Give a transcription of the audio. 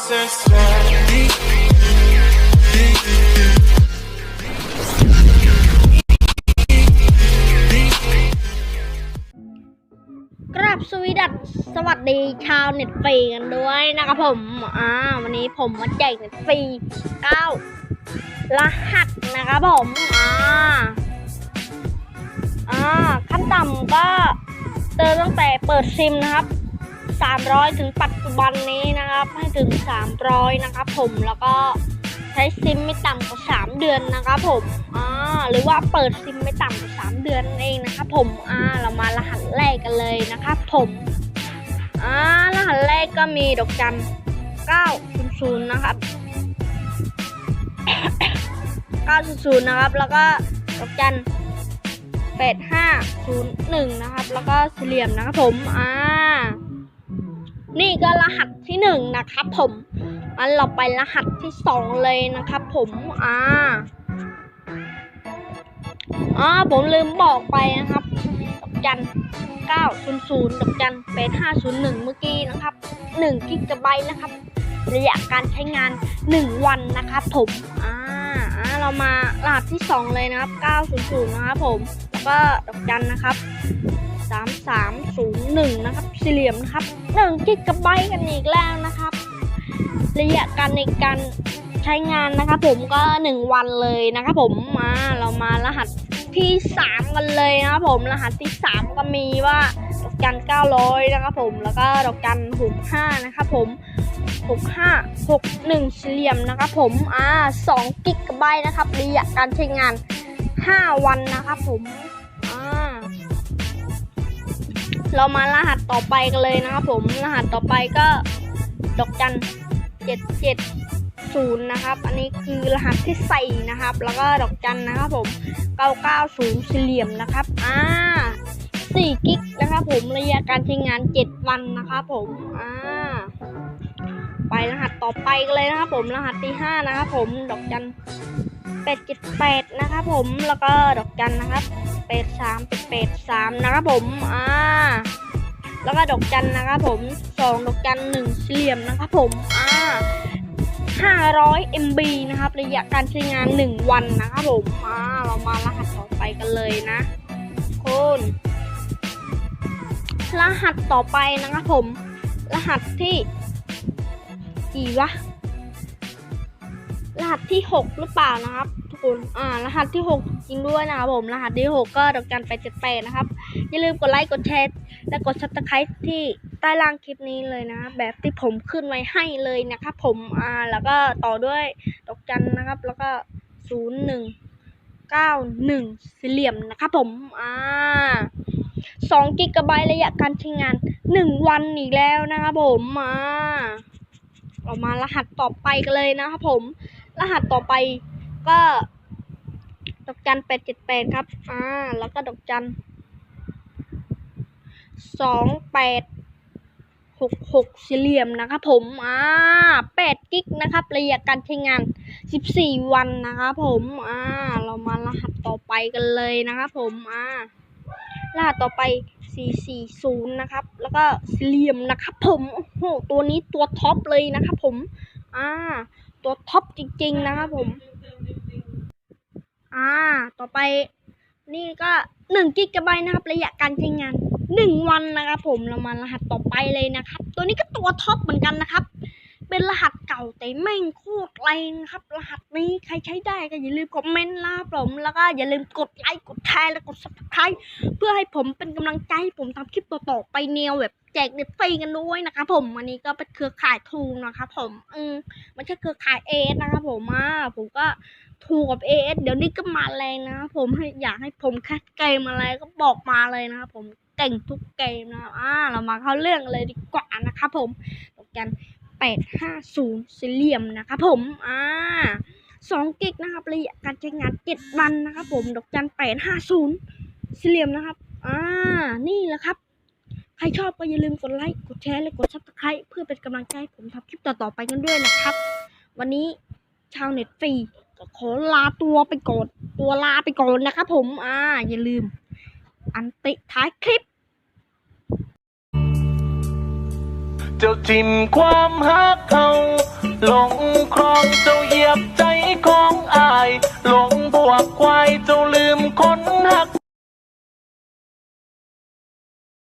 กราบสวีดัสสวัสดีชาวเน็ตฟรีกันด้วยนะครับผม อ่า วันนี้ผมมาแจกเน็ตฟรี9รหัสนะครับผม อ่า อ่า ขั้นต่ำก็เติมตั้งแต่เปิดซิมนะครับ 300 ถึงปัจจุบันนี้นะครับ ให้ถึง 300 นะครับผมแล้วก็ใช้ซิมไม่ต่ำกว่า 3 เดือนนะครับผมอ่าหรือว่าเปิดซิมไม่ต่ำกว่า 3 เดือนนั่นเองนะครับผมอ่าเรามารหัสแรกกันเลยนะครับผมอ่ารหัสแรกก็มีดอกจัน900นะครับ900นะครับ แล้วก็ดอกจัน8501 นะครับ แล้วก็สี่เหลี่ยมนะครับผม อ่า นี่ก็รหัสที่หนึ่งนะครับผมงั้นเราไปรหัสที่สองเลยนะครับผม อ่าอ๋อผมลืมบอกไปนะครับดอกจัน900ดอกจัน8501 เมื่อกี้นะครับ1กิกะไบต์นะครับ ระยะการใช้งาน 1 วันนะครับผม อ่าอ่าเรามารหัสที่ 2 เลยนะครับ 900 นะครับผม แล้วก็ดอกจันนะครับ 3301 นะครับ สี่เหลี่ยมนะครับ1กิกะไบต์กันอีกแล้วนะครับ ระยะการในการใช้งานนะครับผมก็ 1 วันเลยนะครับผมมาเรามารหัสที่ 3 กันเลยนะครับผมรหัสที่ 3 ก็มีว่าดอกจัน900 นะครับผมแล้วก็ดอกจัน65 นะครับผม 65 61สี่เหลี่ยมนะครับผมอ่า2กิกะไบต์นะครับระยะการใช้งาน 5 วันนะครับผม เรามารหัสต่อไปกันเลยนะครับผมรหัสต่อไปก็ดอกจันเจ็ดเจ็ดศูนย์นะครับ อันนี้คือรหัสที่ใส่นะครับ แล้วก็ดอกจันนะครับผมเก้าเก้าศูนย์สี่เหลี่ยมนะครับอ่าสี่กิกนะครับผมระยะการใช้งานเจ็ดวันนะครับผมอ่าไปรหัสต่อไปกันเลยนะครับผมรหัสที่ห้านะครับผมดอกจันแปดเจ็ดแปดนะครับผมแล้วก็ดอกจันนะครับ ป็ดสามเป็ดสามนะครับผม อ่า แล้วก็ดอกจันนะครับผมสองดอกจันหนึ่งสี่เหลี่ยมนะครับผม อ่าห้าร้อย MB นะครับ ระยะการใช้งานหนึ่งวันนะครับผม อ่า เรามารหัสต่อไปกันเลยนะคุณรหัสต่อไปนะครับผม รหัสที่กี่วะ รหัสที่หกหรือเปล่านะครับ คนอ่ารหัสที่หกจริงด้วยนะครับผม รหัสที่หกก็ดอกจันไปเจ็ดแปดนะครับ อย่าลืมกดไลค์ กดแชร์ และกดซับสไครต์ที่ใต้ล่างคลิปนี้เลยนะ แบบที่ผมขึ้นไว้ให้เลยนะครับผม อ่า แล้วก็ต่อด้วยดอกจันนะครับ แล้วก็ศูนย์หนึ่งเก้าหนึ่งสี่เหลี่ยมนะครับผม อ่าสองกิกะไบต์ระยะการใช้งานหนึ่งวันอีกแล้วนะครับผมอ่าเรามารหัสต่อไปกันเลยนะครับผม รหัสต่อไป ก็ ดอกจันแปดเจ็ดแปดครับ อ่า แล้วก็ดอกจันสองแปดหกหกสี่เหลี่ยมนะครับผม อ่าแปดกิกนะครับ ระยะการใช้งานสิบสี่วันนะครับผม อ่า เรามารหัสต่อไปกันเลยนะครับผม อ่ารหัสต่อไปสี่สี่ศูนย์นะครับ แล้วก็สี่เหลี่ยมนะครับผม โอ้โห ตัวนี้ตัวท็อปเลยนะครับผม อ่า ตัวท็อปจริง ๆ นะครับผม อ่า ต่อไป นี่ก็หนึ่งกิกะไบต์นะครับ ระยะการใช้งานหนึ่งวันนะครับผมเรามารหัสต่อไปเลยนะครับ ตัวนี้ก็ตัวท็อปเหมือนกันนะครับ เป็นรหัสเก่าแต่แม่งโคตรแรงนะครับ รหัสนี้ใครใช้ได้ก็อย่าลืมคอมเมนต์นะครับผมแล้วก็อย่าลืมกดไลค์กดแชร์และกด subscribe เพื่อให้ผมเป็นกำลังใจให้ผมทำคลิปต่อๆไปแนวแบบ แจกเน็ตฟรีกันด้วยนะครับผมอันนี้ก็เป็นเครือข่ายทูนะครับผมอืมไม่ใช่เครือข่ายเอสนะครับผมอ่าผมก็ทูกับเอสเดี๋ยวนี้ก็มาแรงนะครับผมให้อยากให้ผมแคสเกมอะไรก็บอกมาเลยนะครับผมเก่งทุกเกมนะครับอ่าเรามาเข้าเรื่องเลยดีกว่านะครับผมดอกจันแปดห้าศูนย์สี่เหลี่ยมนะครับผมอ่าสองกิกนะครับระยะการใช้งานเจ็ดวันนะครับผมดอกจันแปดห้าศูนย์สี่เหลี่ยมนะครับ อ่า นี่แหละครับ ใครชอบก็อย่าลืมกดไลค์ กดแชร์ และกดซับสไครต์เพื่อเป็นกำลังใจให้ผมทำคลิปต่อๆไปกันด้วยนะครับ วันนี้ชาวเน็ตฟรีก็ขอลาตัวไปก่อนตัวลาไปก่อนนะครับผม อ่า อย่าลืม อันติท้ายคลิป เจ้าทิมความฮักเอาหลงครองเจ้าเหยียบใจของอาย หลงบวกควายเจ้าลืมคนฮัก